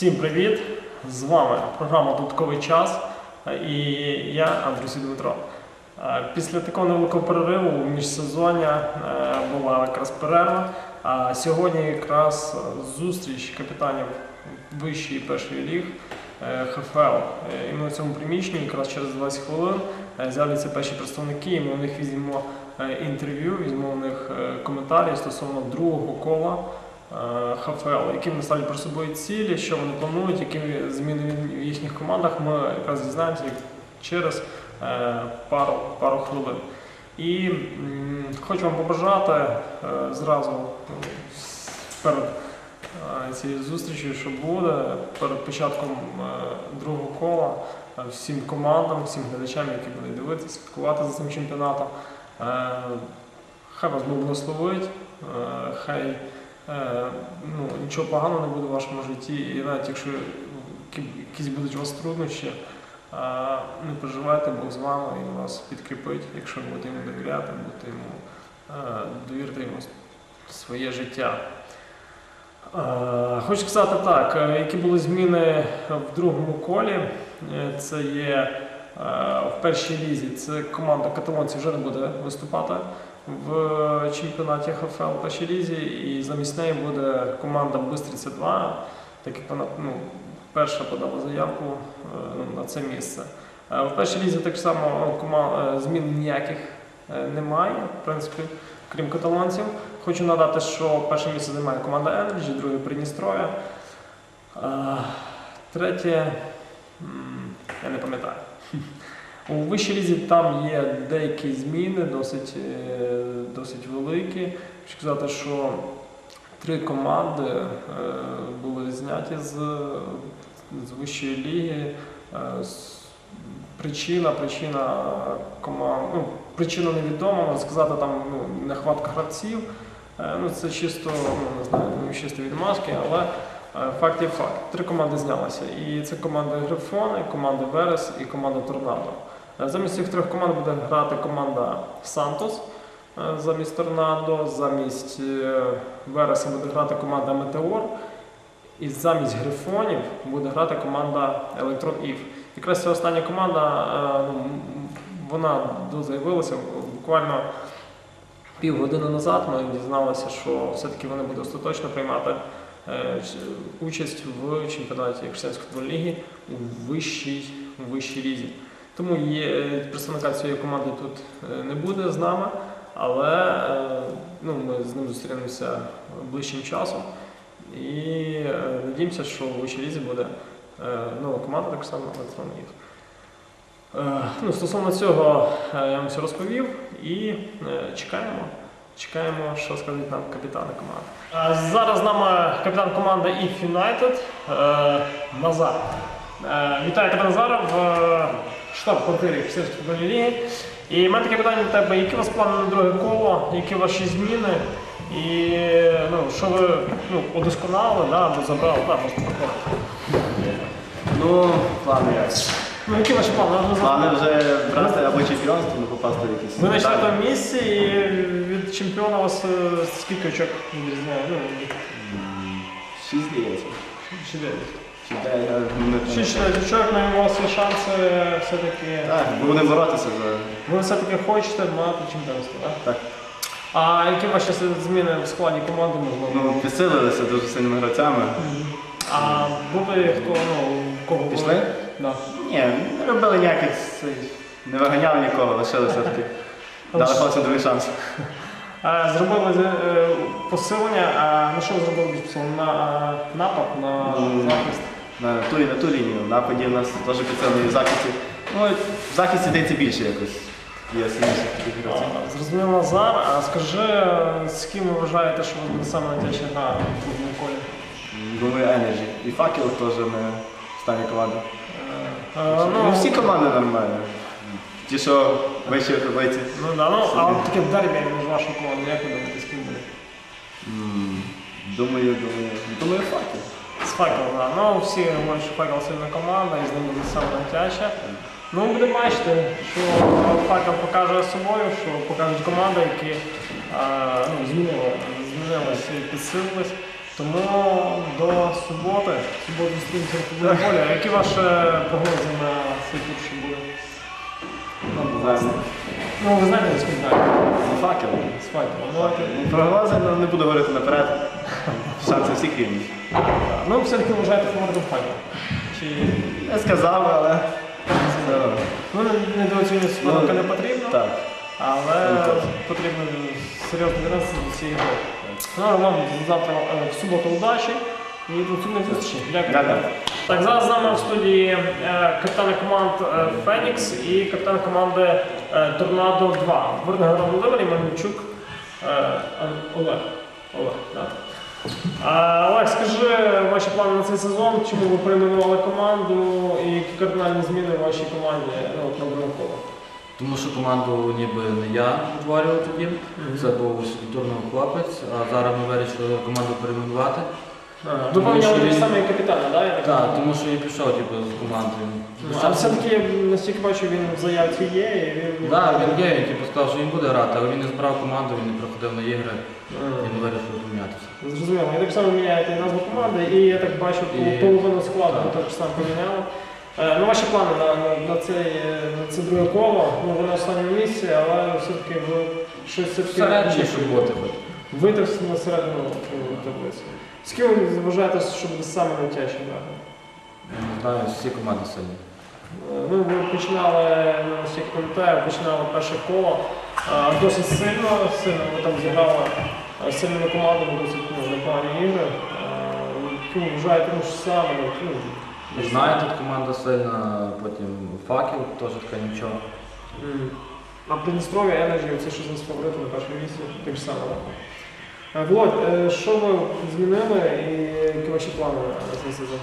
Всім привіт! З вами програма Додатковий час і я, Андрій Дмитро. Е, Після такого невеликого перериву міжсезоння е, була якраз перерва. А сьогодні якраз зустріч капітанів вищої першої ліг е, ХФЛ. І ми в цьому приміщенні якраз через 20 хвилин з'являться перші представники, і ми у них візьмемо інтерв'ю, візьмемо у них коментарі стосовно другого кола ХФЛ, які вони перед собою цілі, що вони планують, які зміни в їхніх командах. Ми якраз дізнаємося через е, пару, пару хвилин. І хочу вам побажати е, зразу ну, перед е, цією зустрічю, що буде перед початком е, другого кола е, всім командам, всім глядачам, які будуть дивитися, слідкувати за цим чемпіонатом. Е, Хай вас Бог благословить, е, хай е, ну, нічого поганого не буде в вашому житті, і навіть якщо якісь будуть у вас труднощі, е, не переживайте, Бог з вами і вас підкріпить, якщо будете йому довіряти, будете йому е, довірити йому своє життя. Е, Хочу сказати так, е, які були зміни в другому колі. Е, Це є е, в першій лізі. Це команда каталонців вже не буде виступати в чемпіонаті ХФЛ першій лізі, і замість неї буде команда Бистриця 2, так як вона ну, перша подала заявку е, ну, на це місце. Е, В першій лізі так само е, змін ніяких немає, в принципі, крім каталонців. Хочу надати, що перше місце займає команда Energy, друге Придністров'я. Третє, я не пам'ятаю. У вищій лізі там є деякі зміни, досить, е, досить великі. Хочу сказати, що три команди е, були зняті з, з вищої ліги. Е, Причина, причина команд, ну, причина невідома, можна сказати, там ну, нехватка гравців. Ну, це чисто, ну, не знаю, чисто відмазки, але факт є факт. Три команди знялися. І це команда Грифони, команда Верес і команда Торнадо. Е, Замість цих трьох команд буде грати команда Сантос е, замість Торнадо, замість е, Вереса буде грати команда Метеор, і замість Грифонів буде грати команда Електрон Ів. Якраз ця остання команда, ну, вона дозаявилася буквально півгодини назад. Ми дізналися, що все-таки вони будуть остаточно приймати участь в чемпіонаті Християнської футбольної ліги у вищій, у вищій лізі. Тому є, е, представника цієї команди тут е, не буде з нами, але е, ну, ми з ним зустрінемося ближчим часом. І надіємося, що у вищій лізі буде нова команда, так само електронних. Ну, стосовно цього я вам все розповів і чекаємо. Чекаємо, що скажуть нам капітани команди. Зараз з нами капітан команди If United Назар. Е, Вітаю тебе Назар в е, штаб-квартирі Християнської футбольної ліги. І в мене таке питання до тебе, які у вас плани на друге коло, які ваші зміни? І ну, що ви ну, удосконалили, да, або забрали, да, можна проходити. Ну, плани як? Ну, які ваші плани? Вже Плани вже брати або чемпіонство, ну попасти в якісь. Ви на четвертому місці і від чемпіона у вас е, скільки очок відрізняє? Ну, Шість здається. чи дев'ять? Пам'ятаю. Шість очок, ну, у вас є шанси все-таки. Так, будемо боротися за. Ви все-таки хочете мати чемпіонство, так? Так. А які ваші зміни в складі команди можливо? Ну, підсилилися дуже сильними гравцями. А були хто, ну, кого були? Пішли? Да. Ні, не робили ніяких. цей, Не виганяли нікого, лишили все-таки. Дали хлопцям другий шанс. А, Зробили е, посилення, а на що ви зробили більш посилення? На е, напад, на Ну, захист? На ту і на ту лінію. В нападі у нас теж підсилені в захисті. Ну, в захисті здається більше якось. Є сильніших таких гравців. Зрозумів Назар, а скажи, з ким ви вважаєте, що ви буде саме найтяжча гра в другому колі? Думаю, Energy. І факел теж ми стані команди. Е, е, Ну, всі команди нормальні. Ті, що вище таблиці. Ну да, ну, а от таке дербі між вашою командою, як ви думаєте, з ким буде? М, Думаю, думаю. Думаю, факел. З факелом, да. Ну, всі говорять, що факел сильна команда, і з ним буде саме найтяжче. Ну, будемо бачити, що факел покаже собою, що покажуть команди, які е, ну, і підсилились. Тому до суботи, суботу зустрінемося в полі. Які ваші прогнози на цей тур, що буде? Ну, ви знаєте, з ким факел. З факелом. Ну, давайте. Ну, Прогнози ну, не буду говорити наперед. Шанси всіх рівні. Ну, все-таки вважаєте фаворитом факел. Чи Не сказав, але ну, не- недооцінювати суперника не потрібно, Так. але потрібно серйозно до цієї гри. Ну, вам завтра е, в суботу удачі і до наступної зустрічі. Дякую. Дякую. Так, зараз з нами в студії е, капітани команд е, Фенікс і капітан команди е, Торнадо 2. Вирнагород Володимир і Мельничук е, Ан- Олег. Олег, скажи ваші плани на цей сезон, чому ви перейменували команду і які кардинальні зміни в вашій команді ну, от, на коло? Тому що команду ніби не я утворював тоді. Це був турний хлопець, а зараз ми вирішили команду перейменувати. Ага, Ви Тому що він- самі капітана, так? Я так Так, тому що я пішов типу, з командою. Ну, А все-таки, наскільки бачу, він в заявці є і він. Так, він є, він типу, сказав, що він буде грати, але він не збирав команду, він не приходив на ігри, Ага. він вирішив помінятися. Зрозуміло, і так само міняєте і назву команди, і я так бачу, І- половину складу так. так само поміняли. Е, Ну, ваші плани на, на, на, цей, е, на це друге коло, ну ви на останньому місці, але все-таки ви щось все-таки Всередині, щоб бути хоч. вийти на середину е, таблиці. З ким ви вважаєте, що буде саме найтяжче грати? Не знаю, всі команди сильні. Е, Ну, ви починали, ну, наскільки пам'ятаю, починали перше коло е, досить сильно, сильно ви там зіграли е, з сильними командами, досить ну, непогані ігри. Е, Ну, вважаєте, ну, що саме, ну, Не знаю, тут команда сильна, потім факел, теж така нічого. М. А Придністров'я Energy, це що з фаворитом на першому місці, так ж саме? Е, Володь, е, що ви змінили і які ваші плани на цей сезон?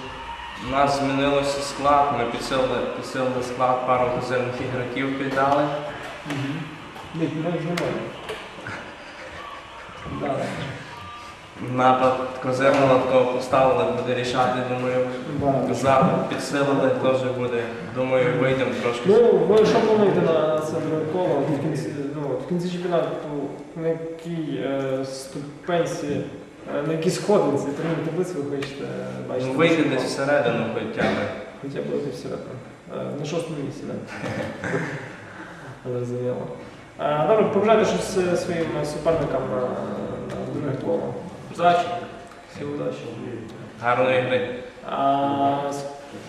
У нас змінилося склад, ми підсилили, підсилили склад, пару резервних ігроків піддали. Ні, не змінили. Напад козирного такого поставили, буде рішати, думаю. Запад підсилили, теж буде. Думаю, вийдемо трошки. Ну, ви що плануєте на, на це друге коло в кінці, ну, в кінці чемпіонату, на якій е, ступенці, е, на якій сходинці турнірної таблиці ви хочете е, бачити? Ну, вийти десь всередину хоча б. Хоча б бути всередину. Е, На шостому місці, так? Зрозуміло. Е, Добре, побажайте щось е, своїм суперникам на, на друге коло. Удачі. Всі удачі. Гарної гри. А з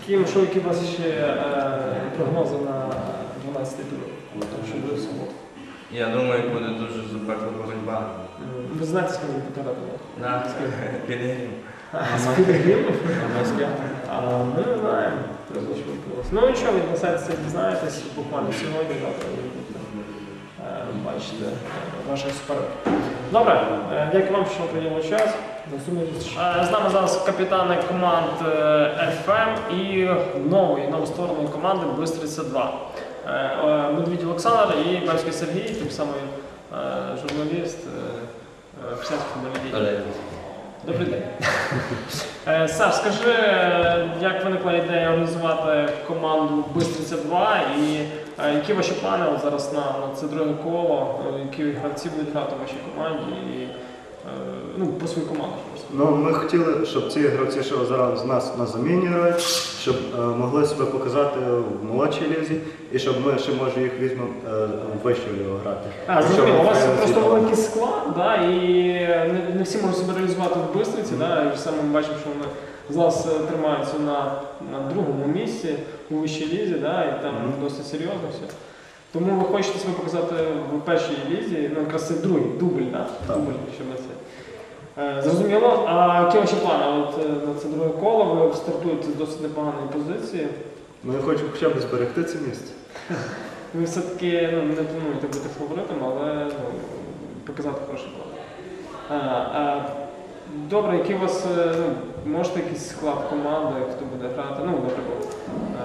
ким, що, які у вас ще е, прогнози на 12 тур? Тому що буде в суботу. Я думаю, буде дуже запекла боротьба. Ви знаєте, ким ви потирати? На підігрів. З Підгрів? А ми не знаємо. Ну нічого, ви на сайті це дізнаєтесь буквально сьогодні, завтра ви будете е, бачити е, ваших суперників. Добре, е, дякую вам, що приділили час. З нами зараз капітани команд FM і нової новоствореної команди Бистриця 2. Е, е, Олександр і Бевський Сергій, тим самий е, журналіст е, е, футбольний дій. Добрий день. Е, Саш, скажи, е, як виникла ідея організувати команду Бистриця 2 і е, які ваші плани зараз на, це друге коло, е, які гравці будуть грати в вашій команді і е, ну, про свою команду. Ну, ми хотіли, щоб ці гравці, що зараз з нас на заміні грають, щоб е, могли себе показати в молодшій лізі, і щоб ми ще може їх візьмемо е, в вищу лігу грати. А, зрозуміло, у вас просто великий склад, да, і не, не всі можуть себе реалізувати в Бистриці, да, і саме ми бачимо, що вони зараз е, тримаються на, на другому місці у вищій лізі, да, і там Мгм. досить серйозно все. Тому ви хочете себе показати в першій лізі, ну якраз це другий, дубль, да? Так. дубль, щоб на це. Е, Зрозуміло, а які ваші плани? От е, на це друге коло ви стартуєте з досить непоганої позиції. Ми хочемо хоча б зберегти це місце. Ви все-таки ну, не плануєте бути фаворитом, але ну, показати хороший план. А, а, добре, який у вас, е, ну, можете якийсь склад команди, хто буде грати? Ну, наприклад,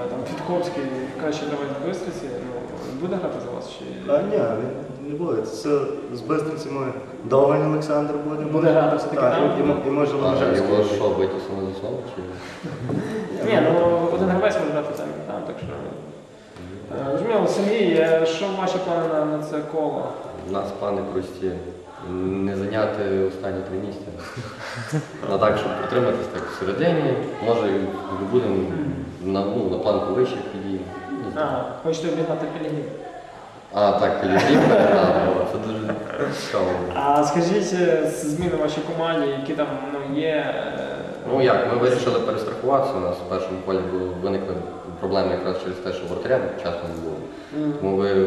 е, там Фітковський, кращий гравець в Бистриці, ну, буде грати за вас? Чи... А ні, він не буде. Це з Бистрицями Довгань Олександр буде. Буде грати Так, там? і, і, і може А Ломжанський. його що, витіснили з основи? Чи... Ні, ну один гравець може грати там, і там, так що. Е, Зрозуміло, Сергій, е, що ваші плани на, на це коло? У нас плани прості. Не зайняти останні три місця. Ну так, щоб протриматись так всередині, може і будемо на, ну, на планку вище підіймо. Не. Ага, хочете обігнати Пелігін. А, так, Пілігрім, це дуже цікаво. А скажіть е, зміни в вашій команді, які там ну, є. е, Ну як, ми вирішили перестрахуватися. У нас в першому полі було- виникли проблеми якраз через те, що воротаря часто не було. м, Тому ви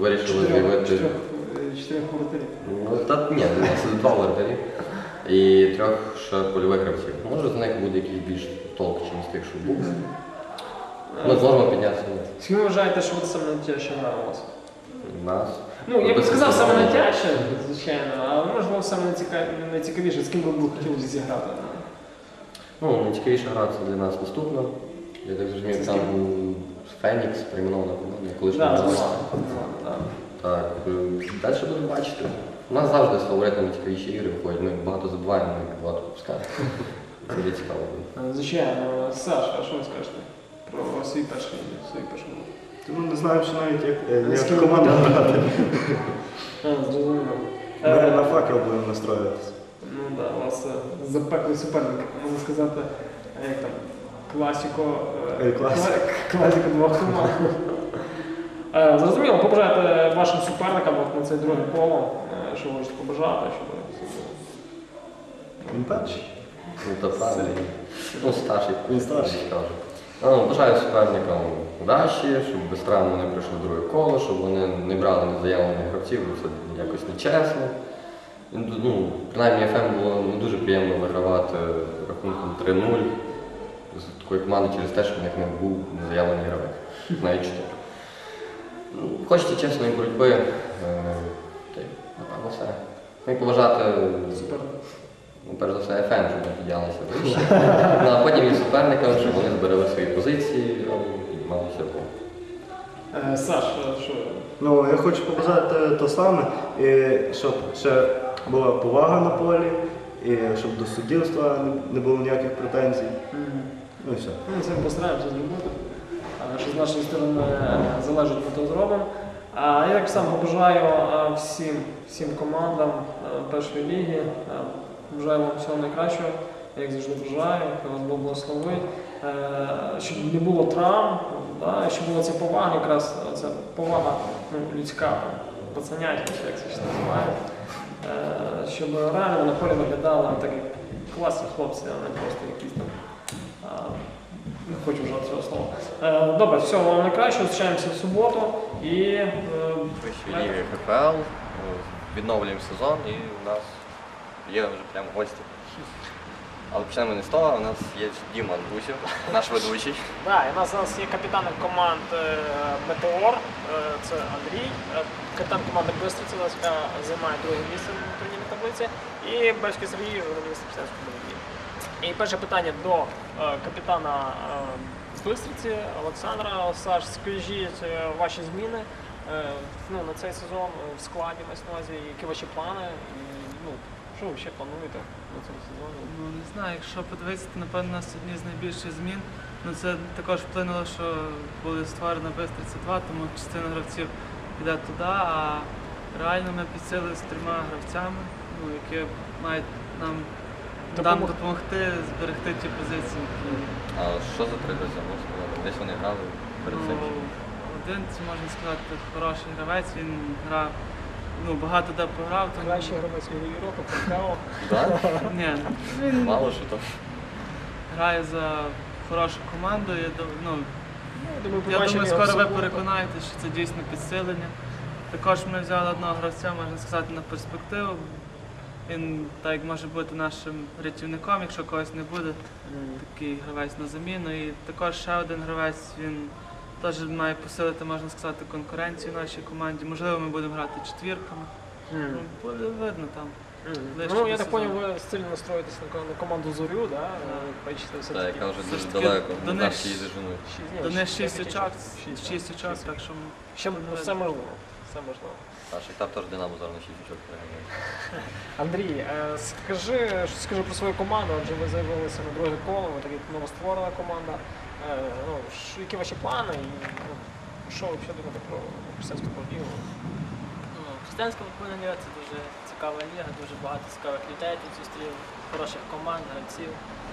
вирішили чотирьох- заявити. чотирьох, е, Чотирьох воротарів. Ну, та ні, у нас два воротарі і трьох ще польових гравців. Може з них буде якийсь більш толк, чим з тих, що був. Ми зможемо піднятися Скільки ви вважаєте, що це саме найтяжче гра у вас? Нас. Ну, я б сказав саме найтяжче, звичайно, але можливо саме найцікавіше, з ким ви б хотіли зіграти. Ну, найцікавіша гра це для нас наступна. Я так зрозумів, там Фенікс перейменована команда, колишня Да, так. Так, е, далі будемо бачити. У нас завжди з фаворитами цікавіші ігри виходять. Ми багато забуваємо, ми багато пропускаємо. Це цікаво буде. Звичайно, Саша, а що ви скажете про свій перший свій перший? Тому не знаємо, що навіть як, е, як ким команда грати. А, зрозуміло. Ми Е, на факел будемо настроюватися. Ну да, у вас е, запеклий суперник, можна сказати, е, як там, класіко, е, Е, кла- класіко двох команд. Е, Зрозуміло, побажайте вашим суперникам от на це друге коло, е, що хочете побажати, щоб все було. Він перший. Ну, то правильно. Ну, старший. Він старший. Кажу. Ну, бажаю суперникам удачі, щоб без травм вони пройшли друге коло, щоб вони не брали незаявлених гравців, бо це якось нечесно. Ну, принаймні ФМ було не дуже приємно вигравати рахунком 3-0 з такої команди через те, що в них не був незаявлений гравець. Навіть чотири. Ну, Хочеться чесної боротьби. е, Напевно, все. І поважати. Ну, перш за все, ФМ, щоб ми піднялися вище. Ну, а потім і суперникам, щоб вони зберегли свої позиції ну, і піднімалися вгору. Е, Саш, е, що? Ну, я хочу побажати те саме, і щоб ще була повага на полі, і щоб до суддівства не- не було ніяких претензій. Ну і все. Ну, це ми постараємося зробити. А Що з нашої сторони е, залежить, ми то зробимо. А я так само побажаю е, всім, всім командам е, першої ліги. е, Бажаю вам всього найкращого, як завжди бажаю, хай вас Бог благословить. Е, Щоб не було травм, да, щоб була ця повага, якраз ця повага ну, людська, пацанятність, як це ще називають. Е, Щоб реально на полі виглядали так як класні хлопці, а не просто якісь там. Не хочу вжати цього слова. Е, Добре, все, вам найкраще. Зустрічаємося в суботу і Вищої ліги ХПЛ, відновлюємо сезон і у нас є вже прямо гості. Але почнемо не з того, у нас є Діма Андрусів, наш ведучий. І у нас, у нас є капітани команд е, Метеор, е, це Андрій, е, капітан команди Бистриця, у нас, займає друге місце в турнірній таблиці, і Бельський Сергій, журналіст боротьбі. І перше питання до е, капітана е, Бистриці Олександра. Саш, скажіть е, ваші зміни е, ну, на цей сезон е, в складі мається на увазі, які ваші плани, ну, що ви ще плануєте на цьому сезоні? Ну не знаю, якщо подивитися, то напевно у нас одні з найбільших змін. Ну це також вплинуло, що були створено Бистриця 2, тому частина гравців піде туди, а реально ми підсилили з трьома гравцями, ну, які мають нам, нам Допомог- допомогти зберегти ті позиції, які А що за три гравця можна сказати? Десь вони грали перед цим. ну, один, це можна сказати, хороший гравець, він грав, ну багато де програв, тому Кращий гравець Європи. Да? ні, він Мало що там. грає за хорошу команду. Я, дум- ну, Я думаю, Я думаю, скоро ви суботу. переконаєтесь, що це дійсно підсилення. Також ми взяли одного гравця, можна сказати, на перспективу. Він так як може бути нашим рятівником, якщо когось не буде, такий гравець на заміну. І також ще один гравець, він теж має посилити, можна сказати, конкуренцію нашій команді. Можливо, ми будемо грати четвірками. Ну, буде видно там. Ближче Ну, до я так сезону. поняв, ви сильно настроїтесь на на команду Зорю, да? Е, Бачите, все Так, таки. яка вже Все дуже таки далеко. до них нас її дежунують. Шість- ні, До них шість 6 очок, Шість. 6 очок, так що Ще ну, все можливо. Все можливо. А Шахтар теж Динамо зараз на 6 очок переганяє. Андрій, е, скажи, що скажи про свою команду, адже ви заявилися на друге коло, ви так як новостворена команда. Е, Ну, які ваші плани і ну, що ви взагалі думаєте про християнську подію? Ну, християнська виходення це дуже цікава ліга, дуже багато цікавих людей тут зустрів, хороших команд, гравців,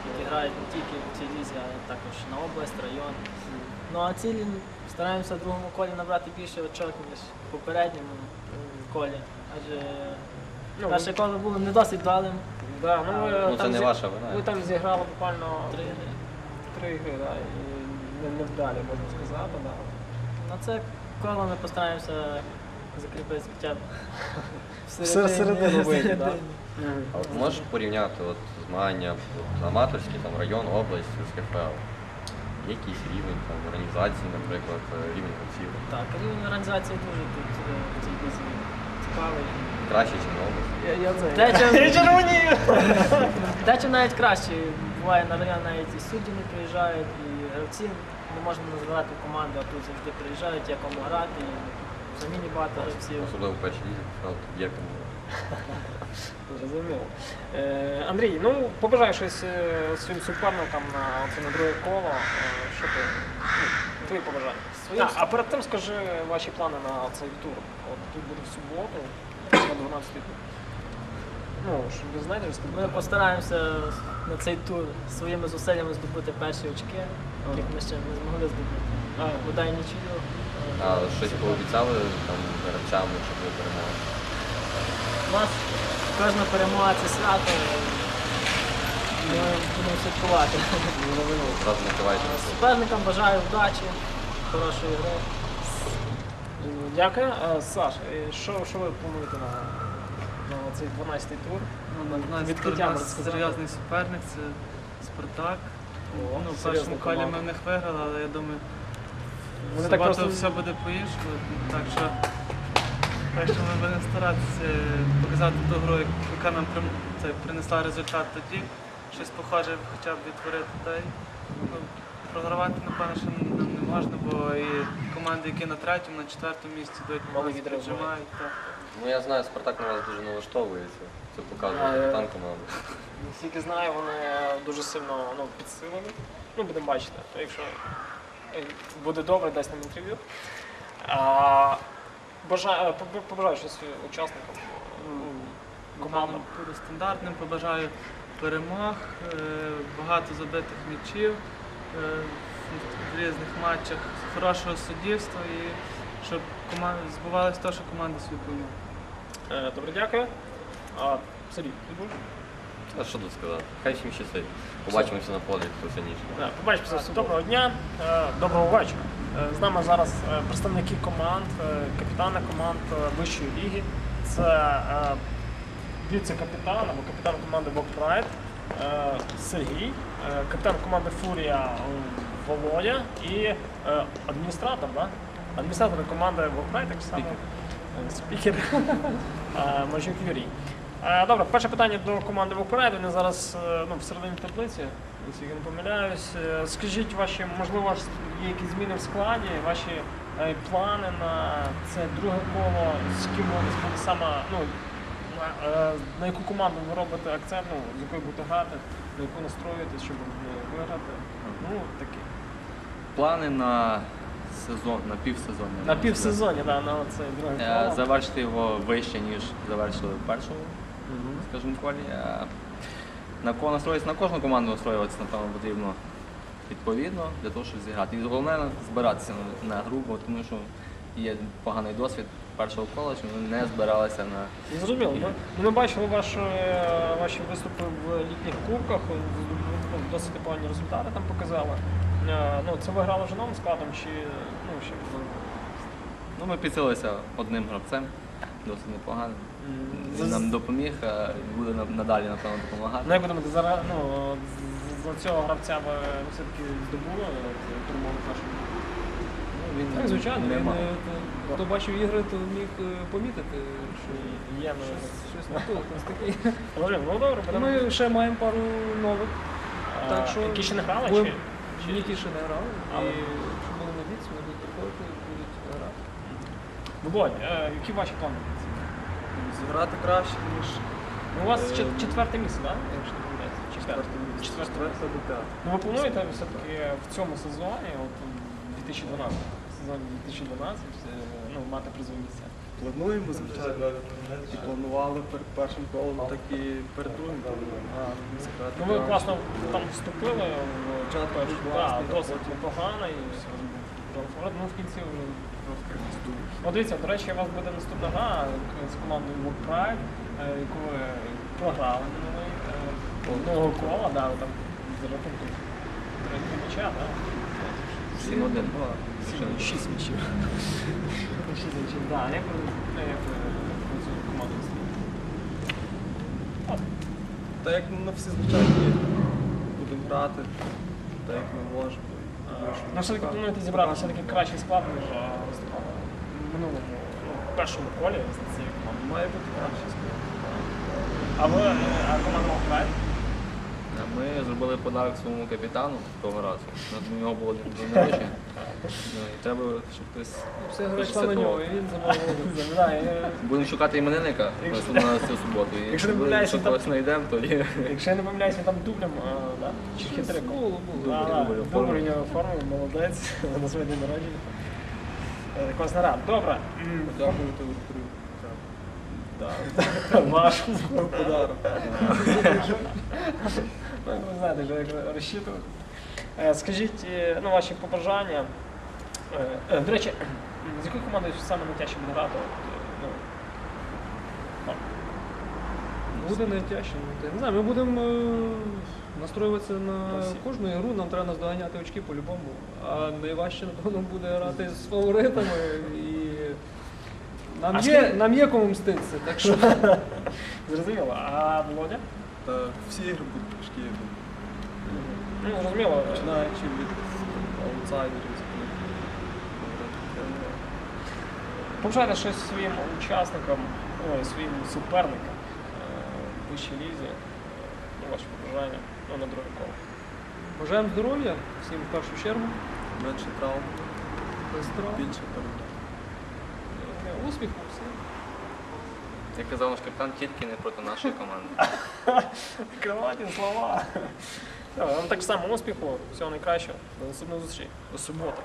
які грають не тільки в цій лізі, а також на область, район. Ну а цілі стараємося в другому колі набрати більше очок, ніж в попередньому колі. Адже Ну, перше коло було не досить вдалим. Да, ну, ви, Ну, це там не зі- ваша вина. Ви там зіграли буквально Три гри. три ігри, да, і не, не вдалі, можна сказати. Да. На це коло ми постараємося закріпити хоча б Все всередину вийти, да? А от можеш порівняти от, змагання от, аматорські, там, район, область з КФЛ? Якийсь рівень там, організації, наприклад, е, рівень гравців? Так, рівень організації дуже тут е, в цій лізі цікавий. Краще, ніж на область? Я, я це. Дечо, Я навіть краще. Буває на район навіть і судді не приїжджають, і гравці не можна називати команду, а тут завжди приїжджають, є грати, і заміні багато гравців. Особливо в першій лізі є кому. Зрозуміло. Е, Андрій, ну побажай щось е, своїм суперникам на, оце, на друге коло. Е, що ти? Ну, твої побажання. Своїм А, а перед тим скажи ваші плани на цей тур. От тут буде в суботу, на 12 тур. Ну, щоб ви знаєте, Ми постараємося на цей тур своїми зусиллями здобути перші очки, яких ми ще не змогли здобути. А, Бодай нічию. А щось пообіцяли там гравцям, щоб ви перемогли? У нас кожна перемога це свято. Ми будемо накривайте. Суперникам бажаю вдачі, хорошої гри. Дякую. Е, Саш, е, що, що ви плануєте на, на цей 12-й тур? Ну, на нас Відкриттям у нас серйозний суперник, це Спартак. О, ну, в серйозна першому колі команда. ми в них виграли, але я думаю, Вони так суботу просто- все буде по-іншому. Так що, так що ми будемо старатися показати ту гру, яка нам це, принесла результат тоді. Щось похоже хоча б відтворити. Та й, ну, програвати, напевно, що нам не можна, бо і команди, які на третьому, на четвертому місці йдуть, піджимають. та. Ну я знаю, Спартак на вас дуже налаштовується. Це показує капітан команди. Наскільки знаю, вони дуже сильно ну, підсилені. Ну, будемо бачити. То якщо е, буде добре, дасть нам інтерв'ю. Бажаю, е, побажаю- щось учасникам. Командам. Стандартним, побажаю перемог, е, багато забитих м'ячів е, в різних матчах, хорошого суддівства і щоб команда збувалось те, що команда свій Добре, дякую. А, Сергій, ти будеш? А що тут сказати? Хай всім щастить. Побачимося на полі, хто сильніше. Побачимося. Доброго дня, доброго вечора. Е, З нами зараз е, представники команд, е, капітани команд вищої ліги. Це віце-капітан або капітан команди Вокпрайд Сергій, капітан команди Фурія Володя і адміністратор, да? адміністратор команди Вокпрайд, так само спікер Мажук Юрій. Е, Добре, перше питання до команди Вокпрайд. Вони зараз е, ну, в середині таблиці, якщо я не помиляюсь. Е, Скажіть ваші, можливо, є якісь зміни в складі, ваші плани на це друге коло, з ким буде саме, ну, на, на яку команду ви робите акцент, ну, з якою будете грати, на яку настроюєтесь, щоб виграти. Ну, такі. Плани на сезон, на півсезон. я На півсезоні, да, на це друге. Коло. Завершити його вище, ніж завершили Мгм. Скажімо, колі. Е, На кого настроїтися, на кожну команду настроюватися, напевно, потрібно відповідно для того, щоб зіграти. І головне збиратися на, на гру, бо тому що є поганий досвід першого кола, що ми не збиралися на Зрозуміло. Ми, ну, ми бачили ваші, ваші виступи в літніх кубках, ну, досить непогані результати там показали. Е, Ну, це ви грали вже новим складом чи ну, ще Ну, ми підсилилися одним гравцем, досить непоганим. Він нам допоміг, а буде нам надалі, напевно, допомагати. Ну, як ви думаєте, зараз ну, за цього гравця ви все-таки здобули перемогу в нашому? Він Так, звичайно, не він, мав. е, хто бачив ігри, то міг е, помітити, що є ну, Щось не то, ось такий. Ну добре, будемо. Ми ще маємо пару нових. А, так що які ще не грали? Чи? Які ще не грали. А. І якщо були на віці, вони будуть приходити і будуть грати. Володь, е, які ваші плани? Зіграти краще, ніж Ну, у вас чет- четверте місце, так? Якщо не помиляюся. Четверте. Четверте. Ну ви плануєте все-таки в цьому сезоні, от у 2012, сезоні 2012, е, ну, мати призове місце? плануємо, звичайно. І планували перед першим колом, так і перед другим. А, сказати, Ну ви класно там вступили в першу, класний, досить непогано і все. Ну, в кінці вже трошки. От дивіться, до речі, у вас буде наступна гра з командою World Pride, е, яку ви програли минулий е, одного кола, да, там за рахунком третього м'яча, да? 7-1. Сім- Шість м'ячів. Шість м'ячів, да. Як е, ви цю команду Та як на всі звичайні будемо грати, так як ми можемо. Що Ну, все-таки плануєте зібрати все-таки кращий склад, ніж виступав в минулому, ну, в першому колі з цією командою. Має бути краще. А ви, е, а команда Мохрай? Ми зробили подарок своєму капітану того разу. У нас нього було не день народження. Ну, і треба, щоб хтось. Все хтось гречка на нього, і він замовив. Е, Будемо шукати іменинника на цю суботу. І Якщо не помиляюсь, він там- когось знайдемо, то є. Якщо я не помиляюсь, він там дублем, да? чи хитриком. Було, було. Дубль оформив. Дубль у нього оформив, молодець, на своє день народження. Е, Класна рад. Добре. М, Дякую тобі, Крю. Ваш. Подарок. Ну, Ви знаєте, вже як розчитувати. Е, Скажіть, е, ну, ваші побажання. Е, До речі, з якою командою саме найтяжче буде грати? Е, ну. Буде найтяжче. ну, Не знаю, ми будемо е, настроюватися на кожну ігру, нам треба наздоганяти очки по-любому. А найважче, напевно, буде грати з фаворитами. І нам, А є, скільки- нам є кому мститися, так що Зрозуміло. А Володя? Та всі ігри будуть важкі. Ну, зрозуміло. Починаючи від аутсайдерів. Побажайте щось своїм учасникам, ой, своїм суперникам е, в вищій лізі. Е, Ну, ваші побажання ну, на друге коло. Бажаємо здоров'я всім в першу чергу. Менше травм. Більше перемог. Е, Успіху всім. Як казав наш капітан, тільки не проти нашої команди. Кроваті слова. Вам так само успіху, всього найкращого. До наступної зустрічі. До суботи.